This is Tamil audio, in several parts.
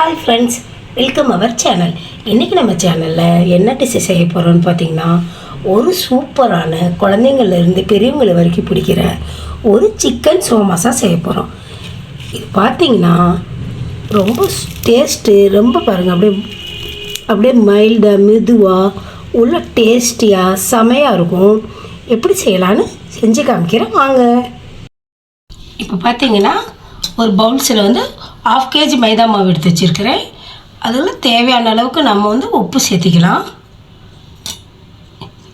Hi friends welcome our channel இன்றைக்கி நம்ம சேனலில் என்ன டிஷ் செய்ய போகிறோம்னு பார்த்தீங்கன்னா ஒரு சூப்பரான குழந்தைங்கள்லேருந்து பெரியவங்களை வரைக்கும் பிடிக்கிற ஒரு சிக்கன் சோமாசா செய்ய போகிறோம் இது பார்த்தீங்கன்னா ரொம்ப டேஸ்ட்டு ரொம்ப பாருங்கள் அப்படியே அப்படியே மைல்டாக மெதுவாக உள்ள டேஸ்டியாக செமையாக இருக்கும். எப்படி செய்யலான்னு செஞ்சு காமிக்கிறேன் வாங்க. இப்போ பார்த்தீங்கன்னா ஒரு பவுல்ஸில் வந்து ஆஃப் கேஜி மைதா மாவு எடுத்து வச்சுருக்கிறேன். அதில் தேவையான அளவுக்கு நம்ம வந்து உப்பு சேர்த்திக்கலாம்.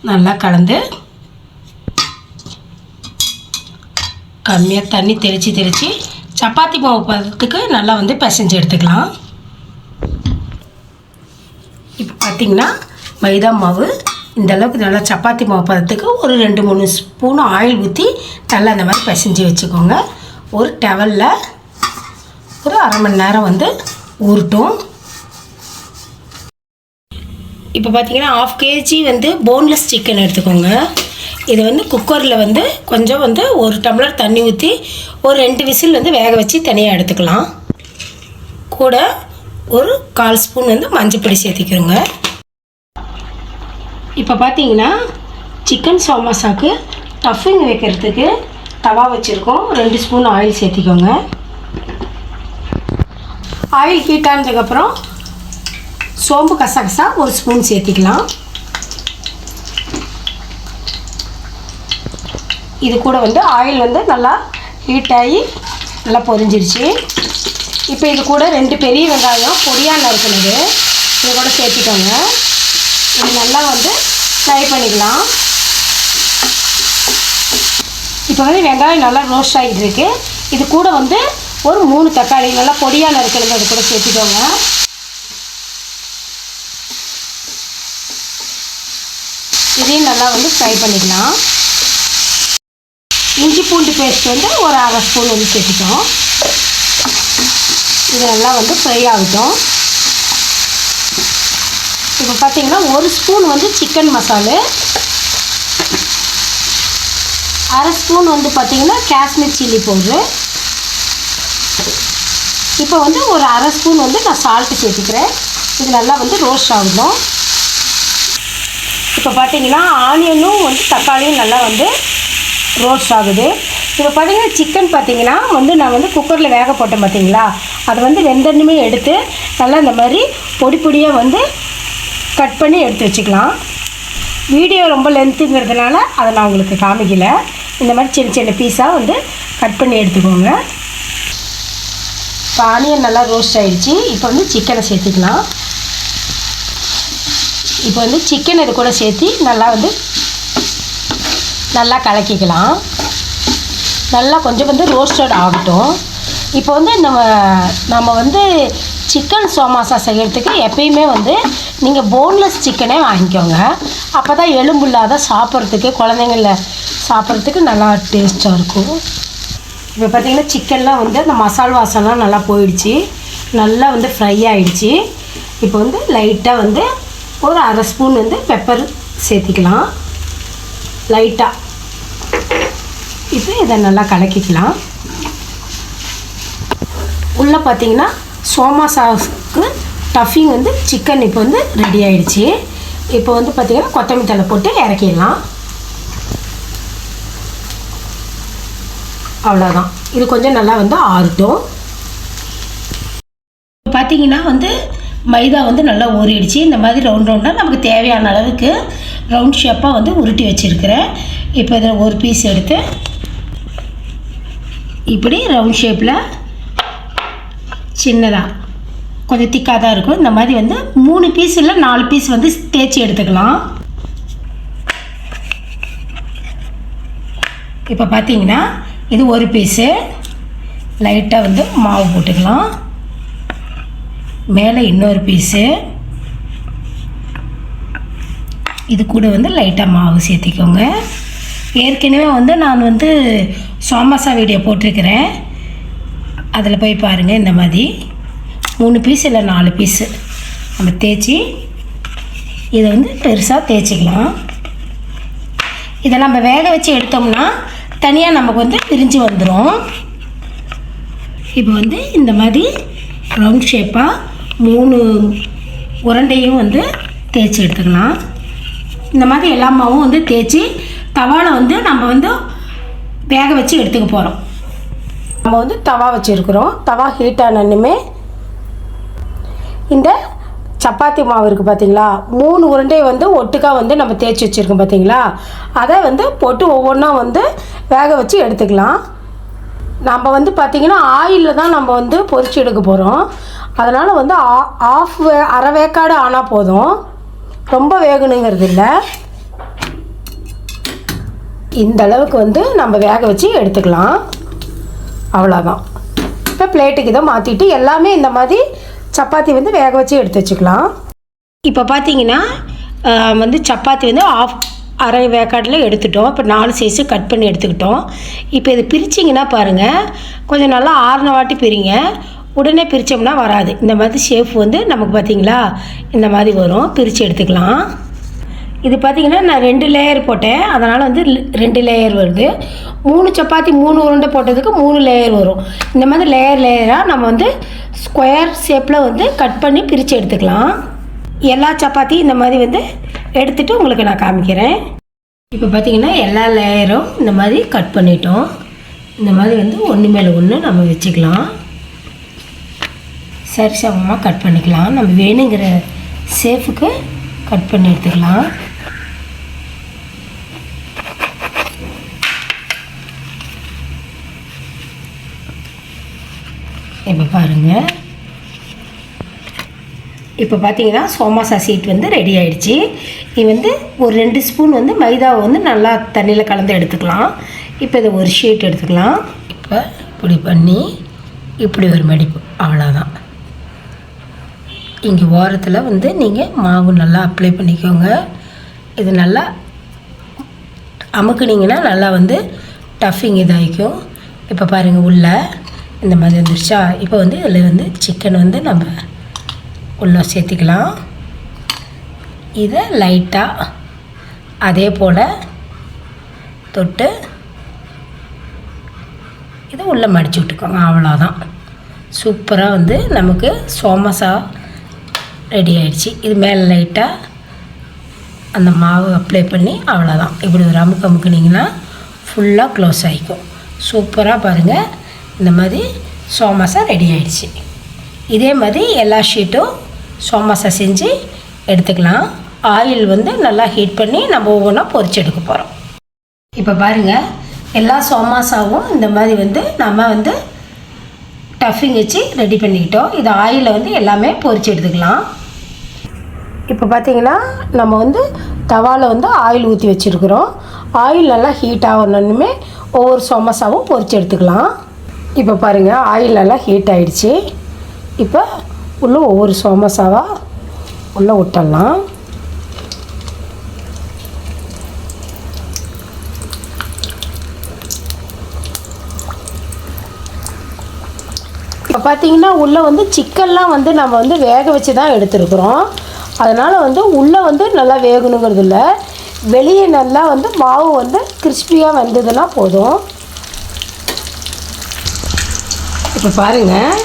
நல்லா கலந்து. கம்மியாக தண்ணி தெளித்து தெளித்து சப்பாத்தி மாவு பதத்துக்கு நல்லா வந்து பிசைஞ்சு எடுத்துக்கலாம். இப்போ பார்த்தீங்கன்னா மைதா மாவு இந்த அளவுக்கு நல்லா சப்பாத்தி மாவு பதத்துக்கு ஒரு ரெண்டு மூணு ஸ்பூன் ஆயில் ஊற்றி நல்லா அந்த மாதிரி பிசைஞ்சு வச்சுக்கோங்க. ஒரு டவலில் ஒரு அரை மணி நேரம் வந்து ஊறட்டும் இப்போ பார்த்தீங்கன்னா ஆஃப் கேஜி வந்து போன்லெஸ் சிக்கன் எடுத்துக்கோங்க. இது வந்து குக்கரில் வந்து கொஞ்சம் வந்து ஒரு டம்ளர் தண்ணி ஊற்றி ஒரு ரெண்டு விசில் வந்து வேக வச்சு தனியாக எடுத்துக்கலாம். கூட ஒரு கால் ஸ்பூன் வந்து மஞ்சள் பொடி சேர்த்திக்கிறோங்க இப்போ பார்த்தீங்கன்னா சிக்கன் சோமாசாக்கு டஃபிங் வைக்கிறதுக்கு தவா வச்சுருக்கோம். ரெண்டு ஸ்பூன் ஆயில் சேர்த்திக்கோங்க. ஆயில் ஹீட் ஆனதுக்கப்புறம் சோம்பு கசகசா ஒரு ஸ்பூன் சேர்த்திக்கலாம். இது கூட வந்து ஆயில் வந்து நல்லா ஹீட் ஆகி நல்லா பொரிஞ்சிருச்சு. இப்போ இது கூட ரெண்டு பெரிய வெங்காயம் பொடியாக நறுக்குனது இது கூட சேர்த்திக்கோங்க. இது நல்லா வந்து ஃப்ரை பண்ணிக்கலாம். இப்போ வந்து வெங்காயம் நல்லா ரோஸ்ட் ஆகிட்டு இருக்கு. இது கூட வந்து ஒரு மூணு தக்காளி நல்லா பொடியாக நறுக்கிறது அது கூட சேர்த்திக்கோங்க. இதையும் நல்லா வந்து ஃப்ரை பண்ணிக்கலாம். இஞ்சி பூண்டு பேஸ்ட் வந்து ஒரு அரை ஸ்பூன் வந்து சேர்த்திட்டோம். இது நல்லா வந்து ஃப்ரை ஆகட்டும். இப்போ பார்த்தீங்கன்னா ஒரு ஸ்பூன் வந்து சிக்கன் மசாலு அரை ஸ்பூன் வந்து பார்த்தீங்கன்னா காஷ்மீர் சில்லி பவுட்ரு இப்போ வந்து ஒரு அரை ஸ்பூன் வந்து நான் சால்ட்டு சேர்த்துக்கிறேன். இது நல்லா வந்து ரோஸ்ட் ஆகணும். இப்போ பார்த்தீங்கன்னா ஆனியனும் வந்து தக்காளியும் நல்லா வந்து ரோஸ்ட் ஆகுது. இப்போ பார்த்தீங்கன்னா சிக்கன் பார்த்தீங்கன்னா வந்து நான் வந்து குக்கரில் வேக போட்டேன் பார்த்தீங்களா? அதை வந்து வெந்தண்ணுமே எடுத்து நல்லா இந்த மாதிரி பொடி பொடியாக வந்து கட் பண்ணி எடுத்து வச்சுக்கலாம். வீடியோ ரொம்ப லென்த்துங்கிறதுனால அதை நான் உங்களுக்கு காமிக்கல. இந்த மாதிரி சின்ன சின்ன பீஸாக வந்து கட் பண்ணி எடுத்துக்கோங்க. இப்போ ஆனியன் நல்லா ரோஸ்ட் ஆகிடுச்சி இப்போ வந்து சிக்கனை சேர்த்துக்கலாம். இப்போ வந்து சிக்கன் இது கூட சேர்த்து நல்லா வந்து நல்லா கலக்கிக்கலாம். நல்லா கொஞ்சம் வந்து ரோஸ்டட் ஆகட்டும். இப்போ வந்து நம்ம நம்ம வந்து சிக்கன் சோமாசா செய்கிறதுக்கு எப்பயுமே வந்து நீங்கள் போன்லெஸ் சிக்கனே வாங்கிக்கோங்க. அப்போ தான் எலும்பு இல்லாத சாப்பிட்றதுக்கு குழந்தைங்கள சாப்பிட்றதுக்கு நல்லா டேஸ்ட்டாக இருக்கும். இப்போ பார்த்திங்கன்னா சிக்கன்லாம் வந்து அந்த மசால் வாசம்லாம் நல்லா போயிடுச்சு. நல்லா வந்து ஃப்ரை ஆகிடுச்சி இப்போ வந்து லைட்டாக வந்து ஒரு அரை ஸ்பூன் வந்து பெப்பர் சேர்த்திக்கலாம். லைட்டாக இப்போ இதை நல்லா கலக்கிக்கலாம். உள்ளே பார்த்தீங்கன்னா சோமா சாஸ்க்கு டஃபிங் வந்து சிக்கன் இப்போ வந்து ரெடி ஆகிடுச்சி இப்போ வந்து பார்த்திங்கன்னா கொத்தமல்லி தலை போட்டு இறக்கிடலாம். அவ்வளோதான் இது கொஞ்சம் நல்லா வந்து ஆறட்டும். பார்த்தீங்கன்னா வந்து மைதா வந்து நல்லா ஊறிடுச்சு. இந்த மாதிரி ரவுண்ட் ரவுண்டாக நமக்கு தேவையான அளவுக்கு ரவுண்ட் ஷேப்பாக வந்து உருட்டி வச்சுருக்கிறேன். இப்போ இதில் ஒரு பீஸ் எடுத்து இப்படி ரவுண்ட் ஷேப்பில் சின்னதாக கொஞ்சம் திக்காக தான் இருக்கும். இந்த மாதிரி வந்து மூணு பீஸ் இல்லை நாலு பீஸ் வந்து தேய்ச்சி எடுத்துக்கலாம். இப்போ பார்த்தீங்கன்னா இது ஒரு பீஸு லைட்டாக வந்து மாவு போட்டுக்கலாம். மேலே இன்னொரு பீஸு இது கூட வந்து லைட்டாக மாவு சேர்த்திக்கோங்க. ஏற்கனவே வந்து நான் வந்து சோமாசா வீடியோ போட்டிருக்கிறேன். அதில் போய் பாருங்கள் இந்த மாதிரி. மூணு பீஸ் இல்லை நாலு பீஸு நம்ம தேய்ச்சி இதை வந்து பெருசாக தேய்ச்சிக்கலாம். இதை நம்ம வேக வச்சு எடுத்தோம்னா தனியாக நமக்கு வந்து பிரிஞ்சு வந்துடும் இப்போ வந்து இந்த மாதிரி ரவுண்ட் ஷேப்பாக மூணு உருண்டையும் வந்து தேய்ச்சி எடுத்துக்கலாம். இந்த மாதிரி எல்லா மாவும் வந்து தேய்ச்சி தவாவில் வந்து நம்ம வந்து வேக வச்சு எடுத்துக்க போகிறோம் நம்ம வந்து தவா வச்சுருக்குறோம். தவா ஹீட் ஆனனுமே இந்த சப்பாத்தி மாவு இருக்குது பார்த்தீங்களா மூணு உருண்டை வந்து ஒட்டுக்கா வந்து நம்ம தேய்ச்சி வச்சுருக்கோம் பார்த்தீங்களா அதை வந்து போட்டு ஒவ்வொன்றா வந்து வேக வச்சு எடுத்துக்கலாம். நம்ம வந்து பார்த்திங்கன்னா ஆயிலில் தான் நம்ம வந்து பொறிச்சு எடுக்க போகிறோம் அதனால் வந்து ஆ- ஆஃப் வே அரை வேக்காடு ஆனால் போதும். ரொம்ப வேகணுங்கிறது இல்லை. இந்த அளவுக்கு வந்து நம்ம வேக வச்சு எடுத்துக்கலாம். அவ்வளோதான் இப்போ பிளேட்டுக்கு இதை மாற்றிட்டு எல்லாமே இந்த மாதிரி சப்பாத்தி வந்து வேக வச்சு எடுத்து வச்சுக்கலாம். இப்போ பார்த்தீங்கன்னா வந்து சப்பாத்தி வந்து ஆஃப் அரை வேக்காட்டில் எடுத்துட்டோம். இப்போ நாலு சைஸு கட் பண்ணி எடுத்துக்கிட்டோம். இப்போ இது பிரிச்சிங்கன்னா பாருங்கள் கொஞ்சம் நல்லா ஆறுன வாட்டி பிரிங்க. உடனே பிரித்தோம்னா வராது. இந்த மாதிரி ஷேஃப் வந்து நமக்கு பார்த்தீங்களா இந்த மாதிரி வரும். பிரித்து எடுத்துக்கலாம். இது பார்த்தீங்கன்னா நான் ரெண்டு லேயர் போட்டேன். அதனால் வந்து ரெண்டு லேயர் வருது. மூணு சப்பாத்தி மூணு உருண்டை போட்டதுக்கு மூணு லேயர் வரும். இந்த மாதிரி லேயர் லேயராக நம்ம வந்து ஸ்கொயர் ஷேப்பில் வந்து கட் பண்ணி பிரித்து எடுத்துக்கலாம். எல்லா சப்பாத்தியும் இந்த மாதிரி வந்து எடுத்துகிட்டு உங்களுக்கு நான் காமிக்கிறேன். இப்போ பார்த்தீங்கன்னா எல்லா லேயரும் இந்த மாதிரி கட் பண்ணிட்டோம். இந்த மாதிரி வந்து ஒன்று மேலே ஒன்று நம்ம வச்சுக்கலாம். சரி சமமாக கட் பண்ணிக்கலாம். நம்ம வேணுங்கிற ஷேஃபுக்கு கட் பண்ணி எடுத்துக்கலாம். இப்போ பாருங்கள் இப்போ பார்த்தீங்கன்னா சோமாசா சீட் வந்து ரெடி ஆயிடுச்சு. இது வந்து ஒரு ரெண்டு ஸ்பூன் வந்து மைதாவை வந்து நல்லா தண்ணியில் கலந்து எடுத்துக்கலாம். இப்போ இதை ஒரு ஷீட் எடுத்துக்கலாம். இப்போ இப்படி பண்ணி இப்படி ஒரு மடிப்பு. அவ்வளோதான் இங்கே ஓரத்தில் வந்து நீங்கள் மாவு நல்லா அப்ளை பண்ணிக்கோங்க. இது நல்லா அமுக்குனீங்கன்னா நல்லா வந்து டஃபிங் இதாகிக்கும் இப்போ பாருங்கள் உள்ளே இந்த மாதிரி வந்துருச்சா? இப்போ வந்து இதில் வந்து சிக்கன் வந்து நம்ம உள்ளே சேர்த்திக்கலாம். இதை லைட்டாக அதே போல் தொட்டு இதை உள்ளே மடிச்சு விட்டுக்கோங்க. அவ்வளோதான் சூப்பராக வந்து நமக்கு சோமசா ரெடி ஆகிடுச்சு இது மேலே லைட்டாக அந்த மாவு அப்ளை பண்ணி அவ்வளோதான் இப்படி ஒரு அமுக்கு அமுக்குனிங்கன்னா ஃபுல்லாக க்ளோஸ் ஆகிக்கும் சூப்பராக பாருங்கள் இந்த மாதிரி சோமாசா ரெடி ஆகிடுச்சு இதே மாதிரி எல்லா ஷீட்டும் சோமாசா செஞ்சு எடுத்துக்கலாம். ஆயில் வந்து நல்லா ஹீட் பண்ணி நம்ம ஒவ்வொன்றா பொறிச்சு எடுக்க போகிறோம் இப்போ பாருங்கள் எல்லா சோமாசாவும் இந்த மாதிரி வந்து நம்ம வந்து டஃபிங் வச்சு ரெடி பண்ணிக்கிட்டோம். இது ஆயிலில் வந்து எல்லாமே பொறிச்சு எடுத்துக்கலாம். இப்போ பார்த்தீங்கன்னா நம்ம வந்து தவாவில் வந்து ஆயில் ஊற்றி வச்சுருக்குறோம். ஆயில் நல்லா ஹீட் ஆகணுமே ஒவ்வொரு சொமசாவும் பொறிச்சு எடுத்துக்கலாம். இப்போ பாருங்கள் ஆயில் நல்லா ஹீட் ஆகிடுச்சி இப்போ உள்ள ஒவ்வொரு சோமசாவாக உள்ளே விட்டுடலாம். இப்போ பார்த்தீங்கன்னா உள்ளே வந்து சிக்கன்லாம் வந்து நம்ம வந்து வேக வச்சு தான் எடுத்துருக்குறோம். அதனால் வந்து உள்ளே வந்து நல்லா வேகணுங்கிறது இல்லை. வெளியே நல்லா வந்து மாவு வந்து கிறிஸ்பியாக வந்ததுன்னா போதும். இப்போ பாருங்கள்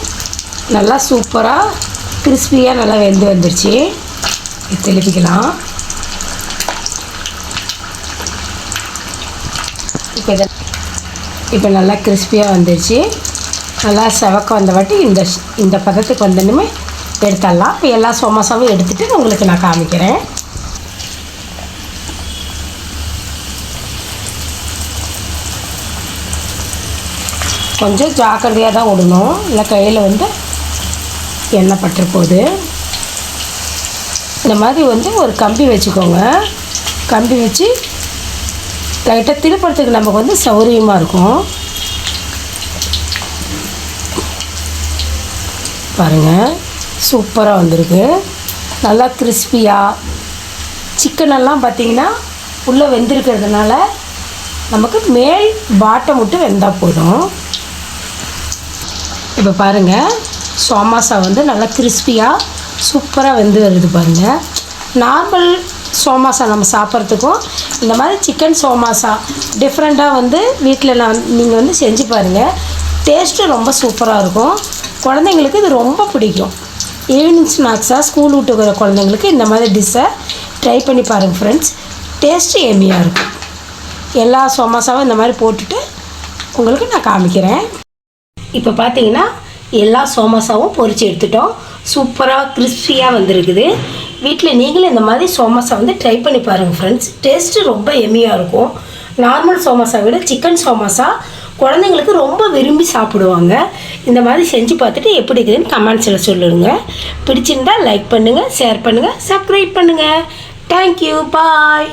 நல்லா சூப்பராக கிறிஸ்பியாக நல்லா வெந்து வந்துருச்சு. திருப்பிக்கலாம் இப்போ இதை இப்போ நல்லா கிறிஸ்பியாக வந்துருச்சு. நல்லா செவக்க வந்த வாட்டி இந்த இந்த பதத்துக்கு வந்தனுமே எடுத்துடலாம். இப்போ எல்லா சோமாசாவும் எடுத்துகிட்டு உங்களுக்கு நான் காமிக்கிறேன். கொஞ்சம் ஜாக்கிரதையாக தான் விடணும். இல்லை கையில் வந்து எண்ணெய் பட்டுற போகுது இந்த மாதிரி வந்து ஒரு கம்பி வச்சுக்கோங்க. கம்பி வச்சு லைட்டாக திருப்பறதுக்கு நமக்கு வந்து சௌகரியமாக இருக்கும். பாருங்கள் சூப்பராக வந்திருக்கு. நல்லா கிறிஸ்பியாக சிக்கனெல்லாம் பார்த்தீங்கன்னா உள்ளே வெந்திருக்கிறதுனால நமக்கு மேல் பாட்டை மட்டும் வெந்தால் போதும். இப்போ பாருங்கள் சோமாசா வந்து நல்லா கிறிஸ்பியாக சூப்பராக வெந்து வருது பாருங்கள் நார்மல் சோமாசா நம்ம சாப்பிட்றதுக்கும் இந்த மாதிரி சிக்கன் சோமாசா டிஃப்ரெண்ட்டாக வந்து வீட்டில் நான் நீங்கள் வந்து செஞ்சு பாருங்கள் டேஸ்ட்டு ரொம்ப சூப்பராக இருக்கும். குழந்தைங்களுக்கு இது ரொம்ப பிடிக்கும். ஈவினிங் ஸ்நாக்ஸாக ஸ்கூல் விட்டு வர குழந்தைங்களுக்கு இந்த மாதிரி டிஷ்ஷை ட்ரை பண்ணி பாருங்கள் ஃப்ரெண்ட்ஸ் டேஸ்ட்டு எம்மியாக இருக்கும். எல்லா சமோசாவும் இந்த மாதிரி போட்டுட்டு உங்களுக்கு நான் காமிக்கிறேன். இப்போ பார்த்தீங்கன்னா எல்லா சோமோசாவும் பொறிச்சு எடுத்துட்டோம். சூப்பராக கிறிஸ்பியாக வந்திருக்குது. வீட்டில் நீங்களும் இந்த மாதிரி சோமோசா வந்து ட்ரை பண்ணி பாருங்கள் ஃப்ரெண்ட்ஸ் டேஸ்ட்டு ரொம்ப எம்மியாக இருக்கும். நார்மல் சோமோசா விட சிக்கன் சோமோசா குழந்தைங்களுக்கு ரொம்ப விரும்பி சாப்பிடுவாங்க. இந்த மாதிரி செஞ்சு பார்த்துட்டு எப்படி இருக்குதுன்னு கமெண்ட்ஸில் சொல்லுங்க. பிடிச்சிருந்தா லைக் பண்ணுங்கள் ஷேர் பண்ணுங்கள் சப்ஸ்கிரைப் பண்ணுங்கள் தேங்க்யூ பாய்